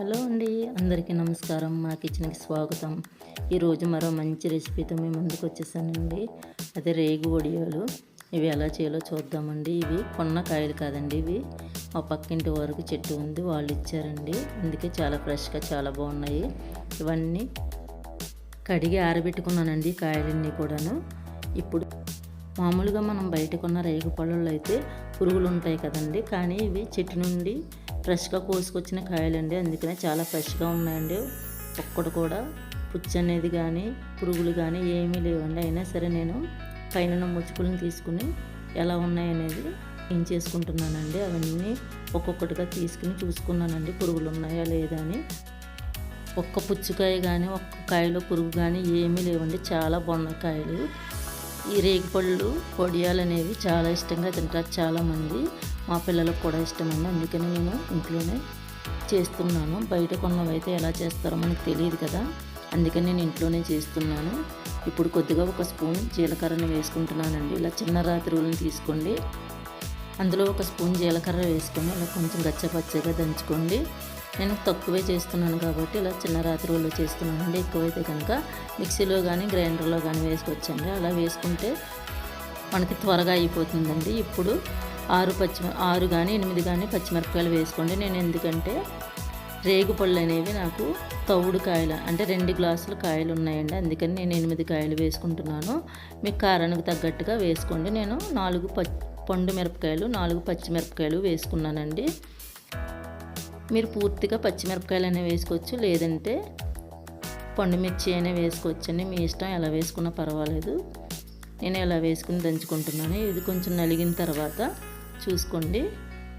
Hello అండి అందరికీ నమస్కారం. మా కిచెన్కి స్వాగతం. ఈరోజు మరో మంచి రెసిపీతో మేము ముందుకు వచ్చేసానండి. అదే రేగు వడియాలు. ఇవి ఎలా చేయాలో చూద్దామండి. ఇవి కొన్న కాయలు కాదండి ఇవి. మా పక్కింటి వరకు చెట్టు ఉంది వాళ్ళు ఇచ్చారండి. అందుకే చాలా ఫ్రెష్గా చాలా బాగున్నాయి. ఇవన్నీ కడిగి ఆరబెట్టుకున్నానండి కాయలన్నీ కూడాను. ఇప్పుడు మామూలుగా మనం బయట కొన్న రేగు పళ్ళల్లో అయితే పురుగులు ఉంటాయి కదండి. కానీ ఇవి చెట్టు నుండి ఫ్రెష్గా కోసుకొచ్చిన కాయలండి. అందుకనే చాలా ఫ్రెష్గా ఉన్నాయండి. ఒక్కడు కూడా పుచ్చు అనేది కానీ పురుగులు కానీ ఏమీ లేవండి. అయినా సరే నేను పైన ముచ్చుకులను తీసుకుని ఎలా ఉన్నాయనేది ఏం చేసుకుంటున్నానండి. అవన్నీ ఒక్కొక్కటిగా తీసుకుని చూసుకున్నానండి. పురుగులు ఉన్నాయా లేదా అని. ఒక్క పుచ్చుకాయ కానీ ఒక్క కాయలో పురుగు కానీ ఏమీ లేవండి. చాలా బాగున్నాయి కాయలు. ఈ రేగిపళ్ళు పొడియాలు అనేవి చాలా ఇష్టంగా తింటారు చాలామంది. మా పిల్లలకు కూడా ఇష్టమండి. అందుకని నేను ఇంట్లోనే చేస్తున్నాను. బయట కొన్నవైతే ఎలా చేస్తారో మనకు తెలియదు కదా. అందుకని నేను ఇంట్లోనే చేస్తున్నాను. ఇప్పుడు కొద్దిగా ఒక స్పూన్ జీలకర్రని వేసుకుంటున్నానండి. ఇలా చిన్న రాత్రులను తీసుకోండి. అందులో ఒక స్పూన్ జీలకర్ర వేసుకొని అలా కొంచెం గచ్చపచ్చగా దంచుకోండి. నేను తక్కువే చేస్తున్నాను కాబట్టి ఇలా చిన్న రాత్రి రాత్రుల్లో చేస్తున్నానండి. ఎక్కువైతే కనుక మిక్సీలో కానీ గ్రైండర్లో కానీ వేసుకొచ్చండి అలా వేసుకుంటే మనకి త్వరగా అయిపోతుందండి. ఇప్పుడు ఆరు పచ్చి ఆరు కానీ ఎనిమిది కానీ పచ్చిమిరపకాయలు వేసుకోండి. నేను ఎందుకంటే రేగుపళ్ళు అనేవి నాకు తౌడు కాయలు అంటే రెండు గ్లాసులు కాయలు ఉన్నాయండి. అందుకని నేను ఎనిమిది కాయలు వేసుకుంటున్నాను. మీకు కారానికి తగ్గట్టుగా వేసుకోండి. నేను నాలుగు పండు మిరపకాయలు నాలుగు పచ్చిమిరపకాయలు వేసుకున్నానండి. మీరు పూర్తిగా పచ్చిమిరపకాయలు అనేవి వేసుకోవచ్చు లేదంటే పండుమిర్చి అయినా వేసుకోవచ్చండి. మీ ఇష్టం ఎలా వేసుకున్నా పర్వాలేదు. నేను ఎలా వేసుకుని దంచుకుంటున్నాను ఇది కొంచెం నలిగిన తర్వాత చూసుకోండి.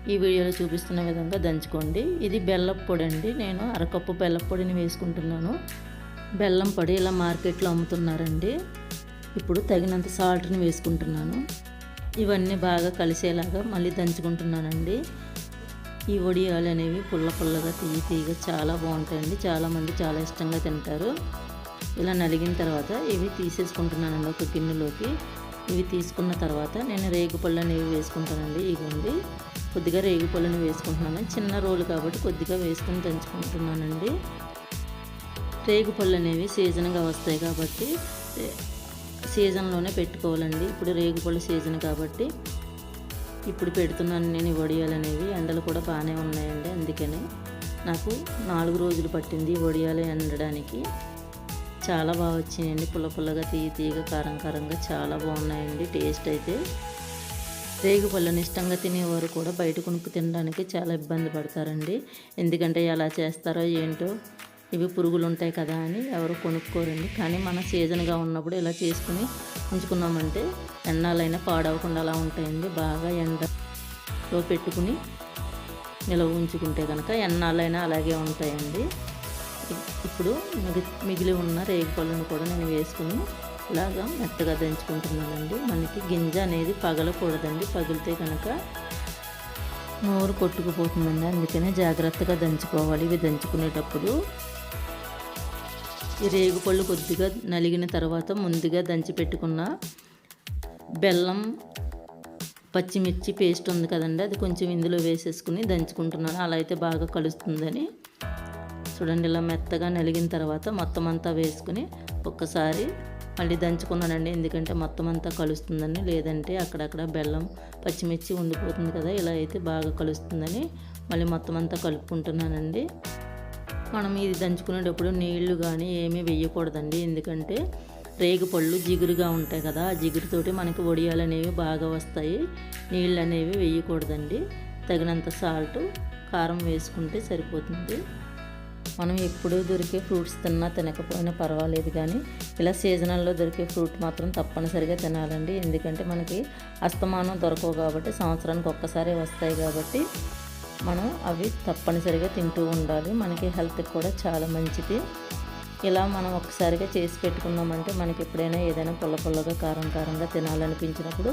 ఈ వీడియోలో చూపిస్తున్న విధంగా దంచుకోండి. ఇది బెల్లం పొడి అండి నేను అరకప్పు బెల్లం పొడిని వేసుకుంటున్నాను. బెల్లం పొడి ఇలా మార్కెట్లో అమ్ముతున్నారండి. ఇప్పుడు తగినంత సాల్ట్ని వేసుకుంటున్నాను. ఇవన్నీ బాగా కలిసేలాగా మళ్ళీ దంచుకుంటున్నానండి. ఈ వడియాలు అనేవి పుల్ల పుల్లగా తీయ తీయగా చాలా బాగుంటాయండి. చాలామంది చాలా ఇష్టంగా తింటారు. ఇలా నలిగిన తర్వాత ఇవి తీసేసుకుంటున్నానండి ఒక గిన్నెలోకి. ఇవి తీసుకున్న తర్వాత నేను రేగుపళ్ళు అనేవి వేసుకుంటానండి. ఇవ్వండి. కొద్దిగా రేగుపళ్ళని వేసుకుంటున్నాను. చిన్న రోలు కాబట్టి కొద్దిగా వేసుకొని దంచుకుంటున్నానండి. రేగుపళ్ళు అనేవి సీజన్గా వస్తాయి కాబట్టి సీజన్లోనే పెట్టుకోవాలండి. ఇప్పుడు రేగుపళ్ళు సీజన్ కాబట్టి ఇప్పుడు పెడుతున్నాను నేను వడియాలు అనేవి. ఎండలు కూడా బాగానే ఉన్నాయండి అందుకని. నాకు నాలుగు రోజులు పట్టింది వడియాలు ఎండడానికి. చాలా బాగా వచ్చినాయండి. పుల్ల పుల్లగా తీయ తీయగా కారం కారంగా చాలా బాగున్నాయండి. టేస్ట్ అయితే. రేగు పళ్ళని ఇష్టంగా తినేవారు కూడా బయట కొనుక్కు తినడానికి చాలా ఇబ్బంది పడతారండి. ఎందుకంటే ఎలా చేస్తారో ఏంటో ఇవి పురుగులు ఉంటాయి కదా అని ఎవరు కొనుక్కోరండి. కానీ మన సీజన్గా ఉన్నప్పుడు ఇలా చేసుకుని ఉంచుకున్నామంటే ఎన్నాలైనా పాడవకుండా అలా ఉంటాయండి. బాగా ఎండలో పెట్టుకుని నిలవ ఉంచుకుంటే కనుక ఎన్నాళ్ళైనా అలాగే ఉంటాయండి. ఇప్పుడు మిగి మిగిలి ఉన్న రేగి పళ్ళను కూడా నేను వేసుకుని ఇలాగా మెత్తగా దంచుకుంటున్నానండి. మనకి గింజ అనేది పగలకూడదండి. పగిలితే కనుక నోరు కొట్టుకుపోతుందండి. అందుకనే జాగ్రత్తగా దంచుకోవాలి. ఇవి దంచుకునేటప్పుడు ఈ రేగుపళ్ళు కొద్దిగా నలిగిన తర్వాత ముందుగా దంచి పెట్టుకున్న బెల్లం పచ్చిమిర్చి పేస్ట్ ఉంది కదండి అది కొంచెం ఇందులో వేసేసుకుని దంచుకుంటున్నాను. అలా అయితే బాగా కలుస్తుందని. చూడండి ఇలా మెత్తగా నలిగిన తర్వాత మొత్తం అంతా వేసుకుని ఒక్కసారి మళ్ళీ దంచుకున్నానండి. ఎందుకంటే మొత్తం అంతా కలుస్తుందని లేదంటే అక్కడక్కడ బెల్లం పచ్చిమిర్చి ఉండిపోతుంది కదా ఇలా అయితే బాగా కలుస్తుందని మళ్ళీ మొత్తం అంతా కలుపుకుంటున్నానండి. మనం ఇది దంచుకునేటప్పుడు నీళ్ళు కానీ ఏమీ వేయకూడదండి. ఎందుకంటే రేగు పళ్ళు జిగురుగా ఉంటాయి కదా ఆ జిగురుతోటి మనకి వడియాలు అనేవి బాగా వస్తాయి. నీళ్ళు అనేవి వేయకూడదండి. తగినంత సాల్ట్ కారం వేసుకుంటే సరిపోతుంది. మనం ఎప్పుడూ దొరికే ఫ్రూట్స్ తిన్నా తినకపోయినా పర్వాలేదు కానీ ఇలా సీజనల్లో దొరికే ఫ్రూట్ మాత్రం తప్పనిసరిగా తినాలండి. ఎందుకంటే మనకి అస్తమానం దొరకవు కాబట్టి సంవత్సరానికి ఒక్కసారి వస్తాయి కాబట్టి మనం అవి తప్పనిసరిగా తింటూ ఉండాలి. మనకి హెల్త్కి కూడా చాలా మంచిది. ఇలా మనం ఒకసారిగా చేసి పెట్టుకున్నామంటే మనకి ఎప్పుడైనా ఏదైనా పుల్ల పుల్లగా కారం కారంగా తినాలనిపించినప్పుడు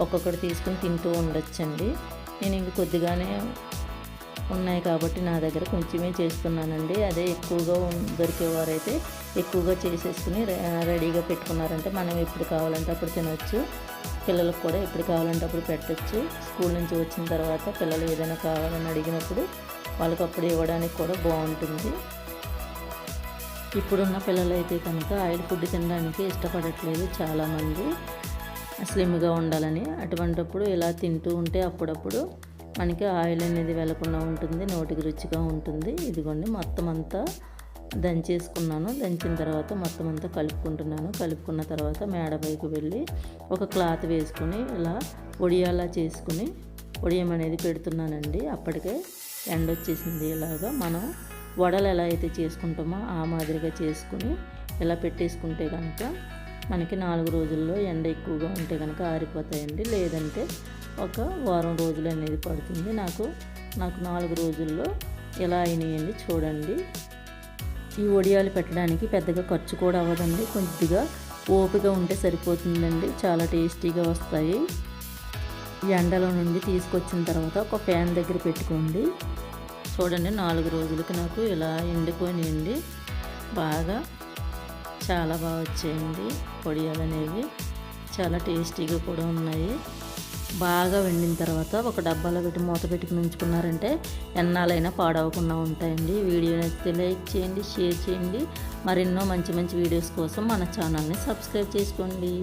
ఒక్కొక్కటి తీసుకుని తింటూ ఉండొచ్చండి. నేను ఇంక కొద్దిగానే ఉన్నాయి కాబట్టి నా దగ్గర కొంచెమే చేస్తున్నానండి. అదే ఎక్కువగా దొరికేవారైతే ఎక్కువగా చేసేసుకుని రెడీగా పెట్టుకున్నారంటే మనం ఎప్పుడు కావాలంటే అప్పుడు తినవచ్చు పిల్లలకు కూడా ఎప్పుడు కావాలంటే అప్పుడు పెట్టచ్చు. స్కూల్ నుంచి వచ్చిన తర్వాత పిల్లలు ఏదైనా కావాలని అడిగినప్పుడు వాళ్ళకి అప్పుడు ఇవ్వడానికి కూడా బాగుంటుంది. ఇప్పుడున్న పిల్లలు అయితే కనుక ఆయిల్ ఫుడ్ తినడానికి ఇష్టపడట్లేదు చాలామంది. స్లిమ్గా ఉండాలని అటువంటప్పుడు ఇలా తింటూ ఉంటే అప్పుడప్పుడు మనకి ఆయిల్ అనేది వెళ్ళకుండా ఉంటుంది నోటికి రుచిగా ఉంటుంది. ఇదిగోండి మొత్తం అంతా దంచేసుకున్నాను. దంచిన తర్వాత మొత్తం అంతా కలుపుకుంటున్నాను. కలుపుకున్న తర్వాత మేడ పైకి వెళ్ళి ఒక క్లాత్ వేసుకుని ఇలా ఒడియాలా చేసుకుని ఒడియం అనేది పెడుతున్నానండి. అప్పటికే ఎండ వచ్చేసింది ఇలాగా. మనం వడలు ఎలా అయితే చేసుకుంటామో ఆ మాదిరిగా చేసుకుని ఇలా పెట్టేసుకుంటే కనుక మనకి నాలుగు రోజుల్లో ఎండ ఎక్కువగా ఉంటే కనుక ఆరిపోతాయండి. లేదంటే ఒక వారం రోజులు అనేది పడుతుంది. నాకు నాకు నాలుగు రోజుల్లో ఎలా అయినాయండి చూడండి. ఈ వడియాలు పెట్టడానికి పెద్దగా ఖర్చు కూడా అవ్వదండి. కొద్దిగా ఓపిక ఉంటే సరిపోతుందండి. చాలా టేస్టీగా వస్తాయి. ఎండలో నుండి తీసుకొచ్చిన తర్వాత ఒక ఫ్యాన్ దగ్గర పెట్టుకోండి. చూడండి నాలుగు రోజులకి నాకు ఇలా ఎండిపోయినాయండి. బాగా చాలా బాగా వచ్చాయండి పొడియాలు అనేవి. చాలా టేస్టీగా కూడా ఉన్నాయి. బాగా వండిన తర్వాత ఒక డబ్బాలో పెట్టి మూత పెట్టుకుని ఉంచుకున్నారంటే ఎన్నాలైనా పాడవకుండా ఉంటాయండి. వీడియో నచ్చితే లైక్ చేయండి షేర్ చేయండి. మరెన్నో మంచి మంచి వీడియోస్ కోసం మన ఛానల్ని సబ్స్క్రైబ్ చేసుకోండి.